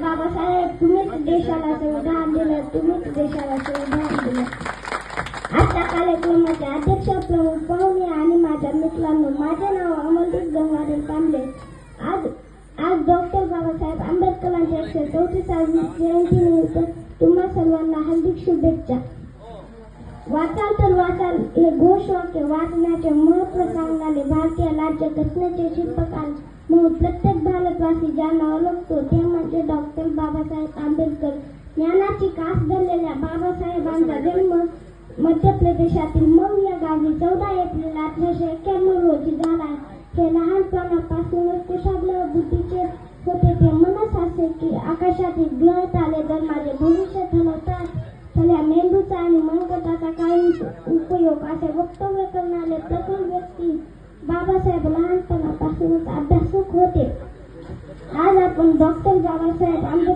बाबासाहेब तुम्हीच देशाला संविधान दिलं तुम्हीच देशाला संविधान दिलं. आजच्या कार्यक्रमाचे अध्यक्ष प्रमुख पाहुणे आणि माझ्या मित्रांनो माझे नाव अमरदीप गंगाधर कांबळे आज आज डॉक्टर बाबासाहेब आंबेडकरांच्या एकशे चौतीसावी जयंतीनिमित्त तुम्हा सर्वांना हार्दिक शुभेच्छा. वाचाल तर वाचाल हे घोषवाक्य वाचण्याचे महत्त्व सांगणारे भारतीय राज्यघटनेचे शिल्पकार म्हणून प्रत्येक भारतवासी ज्यांना ओळखतो ते म्हणजे डॉक्टर बाबासाहेब आंबेडकर. ज्ञानाची कास धरलेल्या बाबासाहेबांचा जन्म मध्य प्रदेशातील मऊ या गावी चौदा एप्रिल अठराशे एक्क्याण्णव रोजी झाला. हे लहानपणापासूनच कुशाग्र बुद्धीचे होते. ते म्हणत असे की आकाशातील ग्रह आले जर माझे भविष्य ठरवतात. तर मेंदूचा आणि मनगटाचा काही उपयोग असे वक्तव्य करणारे प्रखर व्यक्ती बाबासाहेब लहानपण अभ्यासक होते आज आपण डॉक्टर बाबासाहेब आंबेडकर